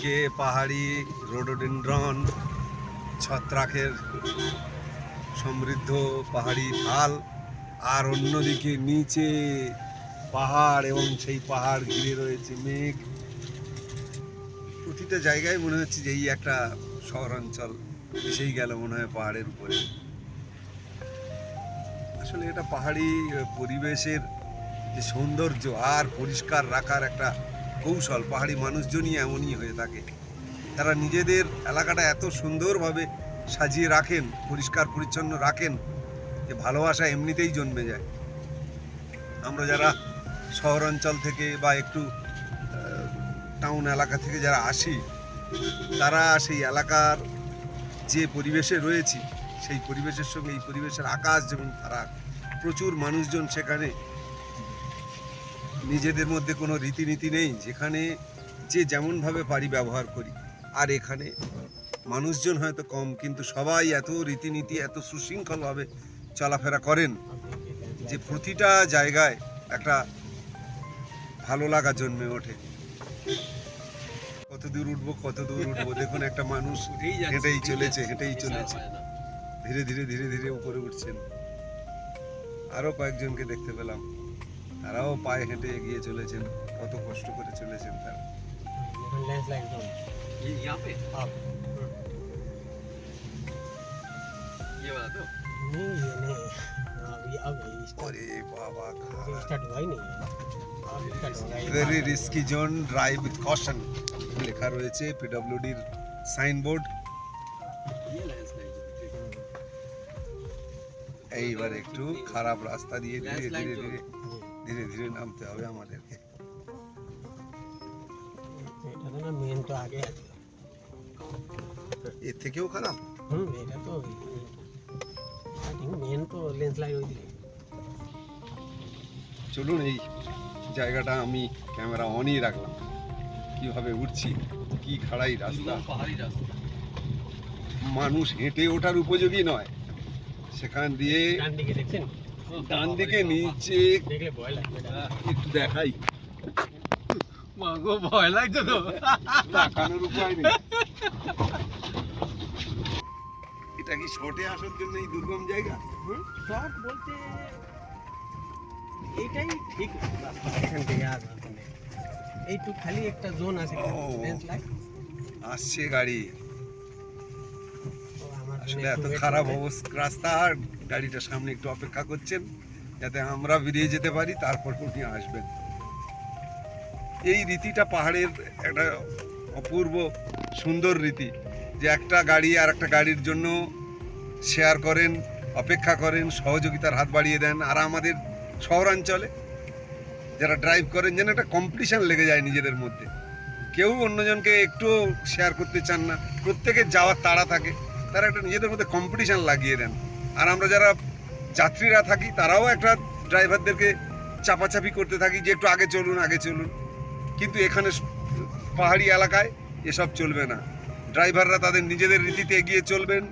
একদিকে পাহাড়ি রোডোডেন্ড্রন, ছত্রাকের সমৃদ্ধ পাহাড়ি ঢাল, আর অন্যদিকে নিচে পাহাড় এবং সেই পাহাড় ঘিরে রয়েছে মেঘ। প্রতিটা জায়গায় মনে হচ্ছে যে এই একটা শহরাঞ্চল এসেই গেল মনে হয় পাহাড়ের উপরে। আসলে এটা পাহাড়ি পরিবেশের যে সৌন্দর্য আর পরিষ্কার রাখার একটা কৌশল, পাহাড়ি মানুষজনই এমনই হয়ে থাকে। তারা নিজেদের এলাকাটা এত সুন্দরভাবে সাজিয়ে রাখেন, পরিষ্কার পরিচ্ছন্ন রাখেন, যে ভালোবাসা এমনিতেই জন্মে যায়। আমরা যারা শহরাঞ্চল থেকে বা একটু টাউন এলাকা থেকে যারা আসি, তারা সেই এলাকার যে পরিবেশে রয়েছি, সেই পরিবেশের সঙ্গে এই পরিবেশের আকাশ যেমন ফারাক প্রচুর মানুষজন সেখানে নিজেদের মধ্যে কোনো রীতিনীতি নেই যেখানে যে যেমনভাবে পারি ব্যবহার করি। আর এখানে মানুষজন হয়তো কম কিন্তু সবাই এত রীতিনীতি এত সুশৃঙ্খলভাবে চলাফেরা করেন যে প্রতিটা জায়গায় একটা ভালো লাগা জন্মে ওঠে। কত দূর উঠবো কত দূর উঠবো দেখুন একটা মানুষ হেঁটেই চলেছে হেঁটেই চলেছে। ধীরে ধীরে ধীরে ধীরে উপরে উঠছেন। আরও কয়েকজনকে দেখতে পেলাম। তারাও পায়ে হেঁটে এগিয়ে চলেছেন কত কষ্ট করে চলেছেন তারা। Very risky zone drive with caution লেখা রয়েছে পিডব্লিউডির সাইনবোর্ড এইবার একটু খারাপ রাস্তা দিয়ে ধীরে ধীরে ধীরে। ধীরে ধীরে নামতে হবে আমাদেরকে। এটা এর থেকেও খারাপ? চলুন এই জায়গাটা আমি ক্যামেরা অনই রাখলাম। কীভাবে উঠছি কি খাড়াই রাস্তা। রাস্তা। মানুষ হেঁটে ওঠার উপযোগী নয়। সেখান দিয়ে দেখছেন? ডান দিকে নিচে। একটু দেখাই। মাগো ভয় লাগছে তো। তাকানোর উপায় নেই। এটা কি শর্টে আসার জন্য এই দুর্গম জায়গা? শর্ট বলতে এটাই ঠিক এখান থেকে আর এইটু খালি একটা জোন আছে। ল্যান্ডস্লাইড আসছে গাড়ি। আসলে এত খারাপ অবস্থা রাস্তা আর গাড়িটা সামনে একটু অপেক্ষা করছেন যাতে আমরা বেরিয়ে যেতে পারি তারপর উনি আসবেন। এই রীতিটা পাহাড়ের একটা অপূর্ব সুন্দর রীতি যে একটা গাড়ি আর একটা গাড়ির জন্য শেয়ার করেন অপেক্ষা করেন সহযোগিতার হাত বাড়িয়ে দেন। আর আমাদের শহরাঞ্চলে যারা ড্রাইভ করেন যেন একটা কম্পিটিশন লেগে যায় নিজেদের মধ্যে। কেউ অন্যজনকে একটু শেয়ার করতে চান না। প্রত্যেকের যাওয়ার তাড়া থাকে। তারা একটা নিজেদের মধ্যে কম্পিটিশান লাগিয়ে দেন। আর আমরা যারা যাত্রীরা থাকি, তারাও একটা ড্রাইভারদেরকে চাপাচাপি করতে থাকি যে একটু আগে চলুন আগে চলুন। কিন্তু এখানে পাহাড়ি এলাকায় এসব চলবে না। ড্রাইভাররা তাদের নিজেদের রীতিতে এগিয়ে চলবেন।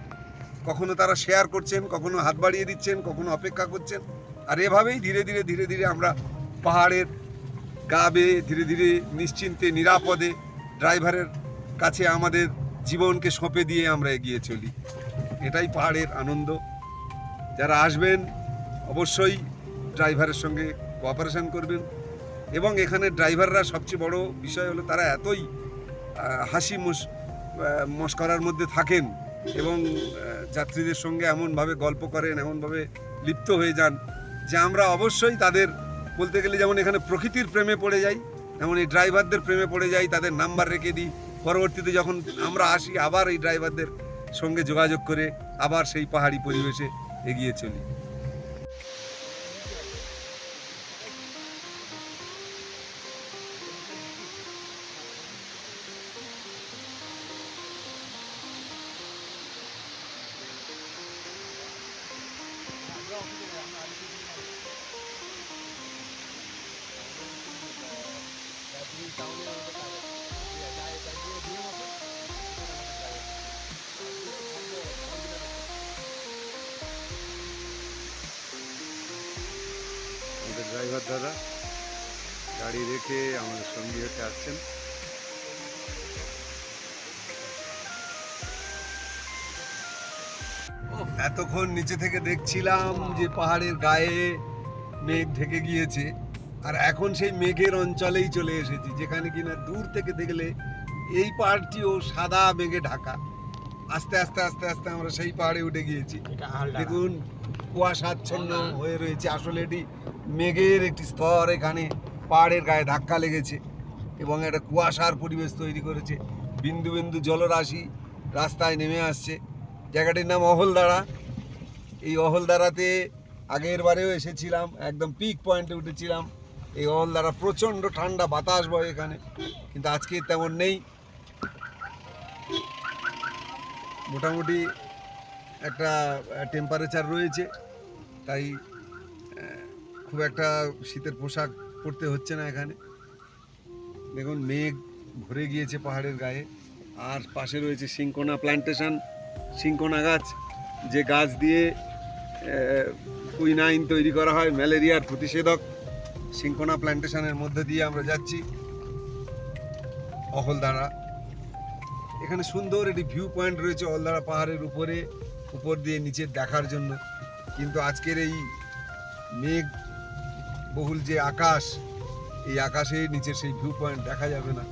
কখনো তারা শেয়ার করছেন, কখনো হাত বাড়িয়ে দিচ্ছেন, কখনো অপেক্ষা করছেন। আর এভাবেই ধীরে ধীরে ধীরে ধীরে আমরা পাহাড়ের গা বেয়ে ধীরে ধীরে নিশ্চিন্তে, নিরাপদে ড্রাইভারের কাছে আমাদের জীবনকে সঁপে দিয়ে আমরা এগিয়ে চলি। এটাই পাহাড়ের আনন্দ। যারা আসবেন, অবশ্যই ড্রাইভারের সঙ্গে কোঅপারেশন করবেন। এবং এখানে ড্রাইভাররা সবচেয়ে বড় বিষয় হলো তারা এতই হাসি মুস মস্করার মধ্যে থাকেন এবং যাত্রীদের সঙ্গে এমনভাবে গল্প করেন, এমনভাবে লিপ্ত হয়ে যান যে আমরা অবশ্যই তাদের বলতে গেলে যেমন এখানে প্রকৃতির প্রেমে পড়ে যাই, তেমন এই ড্রাইভারদের প্রেমে পড়ে যাই, তাদের নাম্বার রেখে দিই। পরবর্তীতে যখন আমরা আসি, আবার এই ড্রাইভারদের সঙ্গে যোগাযোগ করে আবার সেই পাহাড়ি পরিবেশে এগিয়ে চলি। আমাদের ড্রাইভার দাদা। গাড়ি রেখে আমাদের সঙ্গী হতে আসছেন। এতক্ষণ নিচে থেকে দেখছিলাম যে পাহাড়ের গায়ে মেঘ ঢেকে গিয়েছে। আর এখন সেই মেঘের অঞ্চলেই চলে এসেছি যেখানে কিনা দূর থেকে দেখলে এই পাহাড়টিও সাদা মেঘে ঢাকা। আস্তে আস্তে আস্তে আস্তে আমরা সেই পাহাড়ে উঠে গিয়েছি। দেখুন কুয়াশাচ্ছন্ন হয়ে রয়েছে। আসলে এটি মেঘের একটি স্তর এখানে পাহাড়ের গায়ে ধাক্কা লেগেছে এবং একটা কুয়াশার পরিবেশ তৈরি করেছে। বিন্দু বিন্দু জলরাশি রাস্তায় নেমে আসছে। জায়গাটির নাম অহলদারা। এই অহলদারাতে আগের বারেও এসেছিলাম, একদম পিক পয়েন্টে উঠেছিলাম। এই অহলদারা প্রচণ্ড ঠান্ডা বাতাস বয় এখানে, কিন্তু আজকে তেমন নেই। মোটামুটি একটা টেম্পারেচার রয়েছে, তাই খুব একটা শীতের পোশাক পরতে হচ্ছে না এখানে। দেখুন, মেঘ ভরে গিয়েছে পাহাড়ের গায়ে। আর পাশে রয়েছে সিঙ্কোনা প্ল্যান্টেশন সিঙ্কোনা গাছ, যে গাছ দিয়ে কুইনাইন তৈরি করা হয়, ম্যালেরিয়ার প্রতিষেধক। সিঙ্কোনা প্ল্যান্টেশনের মধ্যে দিয়ে আমরা যাচ্ছি। অহলদারা এখানে সুন্দর একটি ভিউ পয়েন্ট রয়েছে অলদারা পাহাড়ের উপরে, উপর দিয়ে নিচে দেখার জন্য। কিন্তু আজকের এই মেঘ বহুল যে আকাশ, এই আকাশে নিচে সেই ভিউ পয়েন্ট দেখা যাবে না।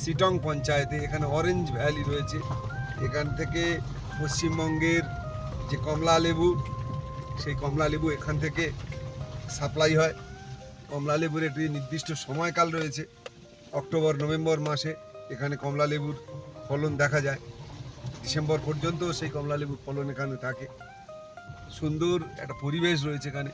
সিটং পঞ্চায়েতে এখানে অরেঞ্জ ভ্যালি রয়েছে। এখান থেকে পশ্চিমবঙ্গের যে কমলা লেবু, সেই কমলা লেবু এখান থেকে সাপ্লাই হয়। কমলা লেবুর একটি নির্দিষ্ট সময়কাল রয়েছে, অক্টোবর, নভেম্বর মাসে। এখানে কমলা লেবুর ফলন দেখা যায়। ডিসেম্বর পর্যন্ত সেই কমলা লেবুর ফলন এখানে থাকে। সুন্দর একটা পরিবেশ রয়েছে এখানে।